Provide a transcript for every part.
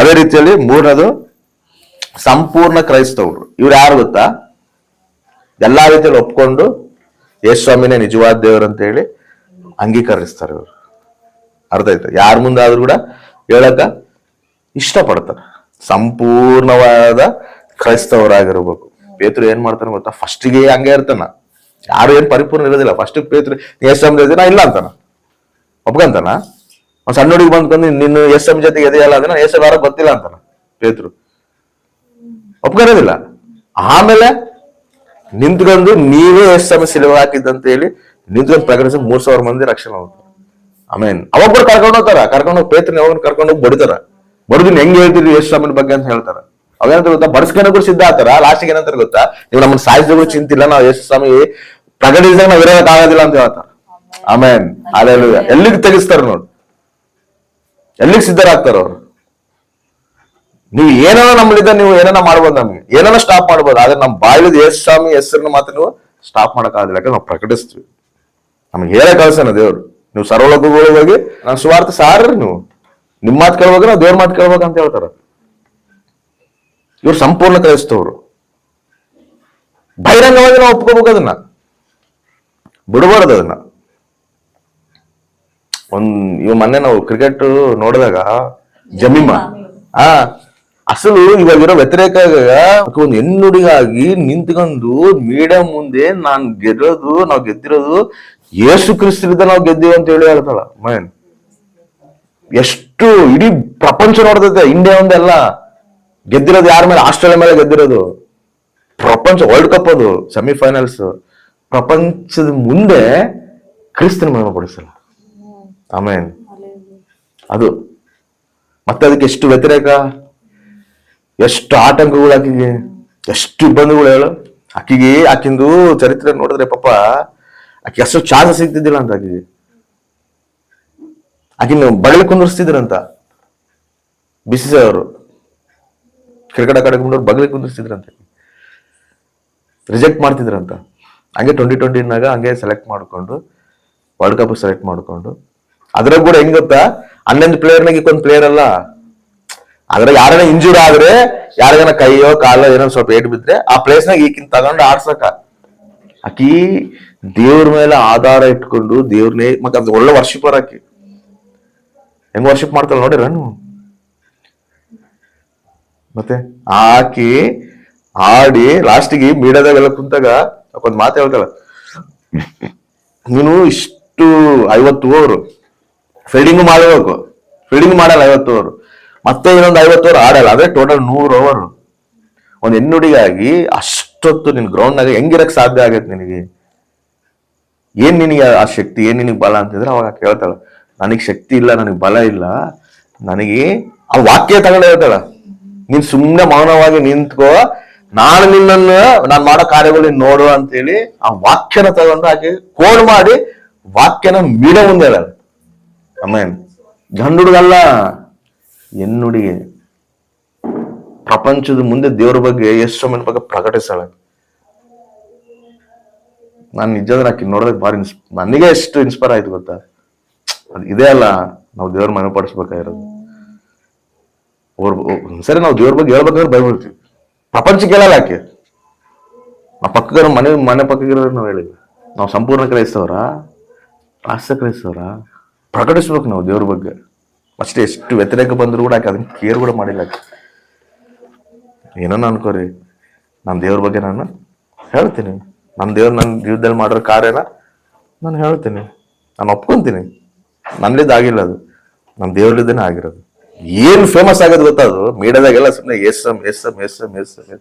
ಅದೇ ರೀತಿಯಲ್ಲಿ ಮೂರನೇದು ಸಂಪೂರ್ಣ ಕ್ರೈಸ್ತವರು. ಇವ್ರು ಯಾರು ಗೊತ್ತಾ? ಎಲ್ಲಾ ರೀತಿಯಲ್ಲಿ ಒಪ್ಕೊಂಡು ಯೇಸ್ವಾಮಿನೇ ಸ್ವಾಮಿನೇ ನಿಜವಾದ ದೇವರು ಅಂತ ಹೇಳಿ ಅಂಗೀಕರಿಸ್ತಾರೆ ಇವರು. ಅರ್ಥ ಆಯ್ತು? ಯಾರ ಮುಂದಾದ್ರೂ ಕೂಡ ಹೇಳಕ ಇಷ್ಟಪಡ್ತಾರೆ. ಸಂಪೂರ್ಣವಾದ ಕ್ರೈಸ್ತವರಾಗಿರ್ಬೇಕು. ಪೇತರು ಏನ್ ಮಾಡ್ತಾನೆ ಗೊತ್ತಾ? ಫಸ್ಟಿಗೆ ಹಂಗೆ ಇರ್ತಾನ. ಯಾರು ಏನ್ ಪರಿಪೂರ್ಣ ಇರೋದಿಲ್ಲ. ಫಸ್ಟ್ ಪೇತ್ರ ಯೇಸ್ವಾಮಿ ನಾ ಇಲ್ಲ ಅಂತಾನ. ಒಪ್ಕಂತಾನ? ಒಂದ್ ಸಣ್ಣ ಹುಡುಗಿ ಬಂದ್ಕೊಂಡು ನಿನ್ನ ಎಸ್ ಎಂ ಜೊತೆಗೆ ಎದೆಯಲ್ಲ ಅದನ್ನ ನಾನು ಎಸ್ ಎಂ ಗೊತ್ತಿಲ್ಲ ಅಂತಾನ ಪೇತ್ರು ಒಪ್ಕೊಂಡಿರೋದಿಲ್ಲ ಆಮೇಲೆ ನಿಂತ್ಕೊಂಡು ನೀವೇ ಎಸ್ ಎಂ ಸಿಲುವೆ ಹಾಕಿದ್ದಂತ ಹೇಳಿ ನಿಂತ್ಕೊಂಡು ಪ್ರಕಟಿಸಿ ಮೂರ್ ಸಾವಿರ ಮಂದಿ ರಕ್ಷಣೆ ಹೋಗ್ತಾರೆ. ಆಮೇನ್ ಅವೊಬ್ಬರು ಕರ್ಕೊಂಡು ಹೋಗ್ತಾರ, ಕರ್ಕೊಂಡು ಹೋಗಿ ಪೇತ್ರನ ಯಾವಾಗ ಕರ್ಕೊಂಡು ಹೋಗಿ ಬಡಿತಾರ. ಬಡದಿನ ಹೆಂಗ್ ಹೇಳ್ತೀರಿ ಎಸ್ ಎಂ ಬಗ್ಗೆ ಅಂತ ಹೇಳ್ತಾರ. ಅವೇನಂತ ಗೊತ್ತಾ? ಬಡ್ಸ್ಕೊಂಡು ಸಿದ್ಧ ಆತಾರ ಲಾಸ್ಟಿಗೆ ಏನಂತ ಗೊತ್ತಾ? ನೀವು ನಮ್ಮನ್ನ ಸಾಯಿಸಿದ್ರು ಚಿಂತಿಲ್ಲ, ನಾವು ಎಸ್ ಸ್ವಾಮಿ ಪ್ರಕಟಿಸಿದಾಗ ನಾವು ಇರೋದಕ್ಕಾಗೋದಿಲ್ಲ ಅಂತ ಹೇಳ್ತಾರ. ಆಮೇನ್ ಅಲ್ಲೆಲ್ಲ ಎಲ್ಲಿಗೆ ತೆಗಿಸ್ತಾರ ನೋಡಿ. ಎಲ್ಲಿಗೆ ಸಿದ್ಧರಾಗ್ತಾರ ಅವ್ರು? ನೀವು ಏನಾರ ನಮ್ಮಲ್ಲಿದ್ದ ನೀವು ಏನಾರ ಮಾಡ್ಬೋದು ನಮ್ಗೆ. ಏನಾರ ಸ್ಟಾಪ್ ಮಾಡ್ಬೋದು. ಆದ್ರೆ ನಮ್ಮ ಬಾಯಿಲಿದ ಯಶ್ ಸ್ವಾಮಿ ಹೆಸರನ್ನ ಮಾತ್ರ ನೀವು ಸ್ಟಾಪ್ ಮಾಡಕ್ಕಾಗಲ್ಲ ಯಾಕಂದ್ರೆ ನಾವು ಪ್ರಕಟಿಸ್ತೀವಿ. ನಮ್ಗೆ ಹೇಳ ಕಳ್ಸೋಣ ದೇವ್ರು. ನೀವು ಸರ್ವಲೋಕಗಳಿಗೆ ಹೋಗಿ ನಾನು ಸುವಾರ್ಥ ಸಾರ್ರಿ ನೀವು. ನಿಮ್ಮ ಮಾತು ಕೇಳ್ಬೇಕು, ನಾವು ದೇವ್ರ ಮಾತು ಕೇಳ್ಬೇಕು ಅಂತ ಹೇಳ್ತಾರ. ಇವ್ರು ಸಂಪೂರ್ಣ ಕ್ರೈಸ್ತವ್ರು. ಬಹಿರಂಗವಾಗಿ ನಾವು ಒಪ್ಕೋಬೇಕು ಅದನ್ನ. ಬಿಡಬಾರ್ದು ಅದನ್ನ. ಒಂದ್, ಇವ್ ಮೊನ್ನೆ ನಾವು ಕ್ರಿಕೆಟ್ ನೋಡಿದಾಗ ಜಮೀಮ. ಆ, ಅಸಲು ಇವಾಗಿರೋ ವ್ಯತಿರೇಕ ಒಂದು ಹೆಣ್ಣುಡಿಗಾಗಿ ನಿಂತ್ಕೊಂಡು ಮೀಡಿಯಾ ಮುಂದೆ ನಾನ್ ಗೆಲ್ಲೋದು ನಾವ್ ಗೆದ್ದಿರೋದು ಯೇಸು ಕ್ರಿಸ್ತರಿಂದ ನಾವ್ ಗೆದ್ದೀವಿ ಅಂತ ಹೇಳಿ ಹೇಳ್ತಾಳ. ಮೈನ್. ಎಷ್ಟು ಇಡೀ ಪ್ರಪಂಚ ನೋಡ್ತೈತೆ ಇಂಡಿಯಾ ಒಂದೆಲ್ಲ. ಗೆದ್ದಿರೋದು ಯಾರ ಮೇಲೆ? ಆಸ್ಟ್ರೇಲಿಯಾ ಮೇಲೆ ಗೆದ್ದಿರೋದು. ಪ್ರಪಂಚ ವರ್ಲ್ಡ್ ಕಪ್ ಅದು ಸೆಮಿಫೈನಲ್ಸ್ ಪ್ರಪಂಚದ ಮುಂದೆ ಕ್ರಿಸ್ತನ ಮಹಿಮೆ ಪಡಿಸಲ್ಲ ಆಮೇನ್ ಅದು. ಮತ್ತೆ ಅದಕ್ಕೆ ಎಷ್ಟು ವ್ಯತಿರೇಕ? ಎಷ್ಟು ಆತಂಕಗಳು ಆಕಿಗೆ? ಎಷ್ಟು ಇಬ್ಬಂದಿಗಳು ಹೇಳು. ಆಕಿಗೆ ಆಕಿಂದು ಚರಿತ್ರೆ ನೋಡಿದ್ರೆ ಪಾಪ ಆಕೆ ಎಷ್ಟು ಚಾನ್ಸ್ ಸಿಗ್ತಿದ್ದಿಲ್ಲ ಅಂತ ಆಕಿಗೆ. ಆಕಿನ ಬಗಲಿ ಕುಂದಿರ್ಸ್ತಿದ್ರಂತ. ಬಿ ಸಿ ಅವರು ಕ್ರಿಕೆಟ್ ಅಕಾಡೆಮಿ ಬಗಲಿ ಕುಂದಿರ್ಸ್ತಿದ್ರಂತ. ರಿಜೆಕ್ಟ್ ಮಾಡ್ತಿದ್ರಂತ. ಹಂಗೆ ಟ್ವೆಂಟಿ ಟ್ವೆಂಟಿನಾಗ ಹಂಗೆ ಸೆಲೆಕ್ಟ್ ಮಾಡಿಕೊಂಡು ವರ್ಲ್ಡ್ ಕಪ್ ಸೆಲೆಕ್ಟ್ ಮಾಡ್ಕೊಂಡು ಅದ್ರಾಗ ಕೂಡ ಹೆಂಗ್ ಗೊತ್ತಾ? ಹನ್ನೊಂದು ಪ್ಲೇಯರ್ನಾಗ ಒಂದು ಪ್ಲೇಯರ್ ಅಲ್ಲ. ಅದ್ರ ಯಾರನ್ನ ಇಂಜೂರ್ ಆದ್ರೆ, ಯಾರಿಗಾನ ಕೈಯೋ, ಕಾಲೋ ಏನೋ ಸ್ವಲ್ಪ ಏಟ್ ಬಿದ್ರೆ ಆ ಪ್ಲೇಸ್ನಾಗ ಈಕಿನ್ ತಗೊಂಡು ಆಡ್ಸಕ. ಆಕಿ ದೇವ್ರ ಮೇಲೆ ಆಧಾರ ಇಟ್ಕೊಂಡು ದೇವ್ರನ್ನೇ ಮತ್ತೆ ಅದು ಒಳ್ಳೆ ವರ್ಷಿಪರ್ ಆಕಿ. ಹೆಂಗ್ ವರ್ಷಿಪ್ ಮಾಡ್ತಾಳ ನೋಡಿರ ನೀವು ಮತ್ತೆ ಆಕಿ ಆಡಿ ಲಾಸ್ಟಿಗೆ ಮೀಡಿಯಾದಾಗೆಲ್ಲ ಕುಂತಾಗ ಒಂದು ಮಾತು ಹೇಳ್ತಾಳ. ನೀನು ಇಷ್ಟು ಐವತ್ತು ಓವರು ಫೀಲ್ಡಿಂಗ್ ಮಾಡಬೇಕು. ಫೀಲ್ಡಿಂಗ್ ಮಾಡಲ್ಲ ಐವತ್ತು ಓವರ್ ಮತ್ತೆ ಇನ್ನೊಂದು ಐವತ್ತು ಓವರ್ ಆಡಲ್ಲ. ಅದೇ ಟೋಟಲ್ ನೂರು ಓವರ್ ಒಂದು ಹೆಣ್ಣುಡಿಗಾಗಿ ಅಷ್ಟೊತ್ತು ನಿನ್ ಗ್ರೌಂಡ್ನಾಗ ಹೆಂಗಿರಕ್ ಸಾಧ್ಯ ಆಗತ್ತೆ ನಿನಗೆ? ಏನ್ ನಿನಗೆ ಆ ಶಕ್ತಿ? ಏನ್ ನಿನಗೆ ಬಲ ಅಂತಿದ್ರೆ ಅವಾಗ ಕೇಳ್ತಾಳ. ನನಗೆ ಶಕ್ತಿ ಇಲ್ಲ, ನನಗೆ ಬಲ ಇಲ್ಲ. ನನಗೆ ಆ ವಾಕ್ಯ ತಗೊಂಡು ಹೇಳ್ತಾಳ. ನೀನ್ ಸುಮ್ಮನೆ ಮೌನವಾಗಿ ನಿಂತ್ಕೋ. ನಾನು ನಿನ್ನನ್ನು, ನಾನು ಮಾಡೋ ಕಾರ್ಯಗಳು ನೋಡು ಅಂತೇಳಿ ಆ ವಾಕ್ಯನ ತಗೊಂಡು ಆಕೆ ಕೋಡ್ ಮಾಡಿ ವಾಕ್ಯನ ಮೀಡ ಮುಂದೆ ಹೇಳ ಅಮೇನ್ ಗಂಡು ಹುಡುಗಲ್ಲ ಪ್ರಪಂಚದ ಮುಂದೆ ದೇವ್ರ ಬಗ್ಗೆ ಎಷ್ಟು ಮಂದಿ ಬಗ್ಗೆ ಪ್ರಕಟಿಸಾಳ ನಾನು ನಿಜದ ಆಕಿ ನೋಡೋದಕ್ಕೆ ಭಾರಿ ಇನ್ಸ್ ನನಗೆ ಎಷ್ಟು ಇನ್ಸ್ಪೈರ್ ಆಯ್ತು ಗೊತ್ತಾ? ಅದು ಇದೇ ಅಲ್ಲ, ನಾವು ದೇವ್ರ ಮನೆ ಪಡಿಸ್ಬೇಕಾಗಿರೋದು. ಸರಿ ನಾವು ದೇವ್ರ ಬಗ್ಗೆ ಹೇಳ್ಬೇಕಂದ್ರೆ ಬೈಬಿಡ್ತೀವಿ ಪ್ರಪಂಚ ಕೇಳಲ್ಲ ಆಕೆ. ನಾವು ಪಕ್ಕದ ಮನೆ ಮನೆ ಪಕ್ಕಗಿರೋರು ನಾವು ಹೇಳಿದ್ವಿ. ನಾವು ಸಂಪೂರ್ಣ ಕ್ರೈಸ್ತವರ? ರಾಷ್ಟ್ರ ಕ್ರೈಸ್ತವರ? ಪ್ರಕಟಿಸ್ಬೇಕು ನಾವು ದೇವ್ರ ಬಗ್ಗೆ. ಅಷ್ಟೇ ಎಷ್ಟು ವ್ಯತಿರೇಕ ಬಂದರೂ ಕೂಡ ಅದನ್ನ ಕೇರ್ ಕೂಡ ಮಾಡಿಲ್ಲ ಏನನ್ನ ಅನ್ಕೋರಿ ನಮ್ಮ ದೇವ್ರ ಬಗ್ಗೆ ನಾನು ಹೇಳ್ತೀನಿ. ನಮ್ಮ ದೇವ್ರು ನನ್ನ ಜೀವನದಲ್ಲಿ ಮಾಡಿರೋ ಕಾರ್ಯನ ನಾನು ಹೇಳ್ತೀನಿ. ನಾನು ಒಪ್ಕೊಂತೀನಿ. ನನ್ನಿಂದ ಆಗಿಲ್ಲ ಅದು. ನಮ್ಮ ದೇವ್ರಲ್ಲಿದ್ದೇನೆ ಆಗಿರೋದು. ಏನು ಫೇಮಸ್ ಆಗೋದು ಗೊತ್ತಾ ಅದು? ಮೀಡಿಯಾದಾಗೆಲ್ಲ ಸುಮ್ಮನೆ S M S M S M S M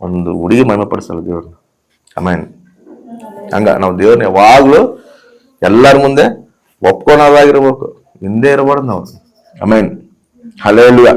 ಒಂದು ಹುಡುಗಿ ಮಹಿಮೆ ಪಡಿಸಲ್ಲ ದೇವ್ರನ್ನ ಅಮೇನ್ ಹಂಗ ನಾವು ದೇವ್ರನ್ನ ಯಾವಾಗಲೂ ಎಲ್ಲರ ಮುಂದೆ ఒప్పుకోనలాగిరబోకు ఇందే ఇరబడింది అవుతుంది. I mean హలేలుగా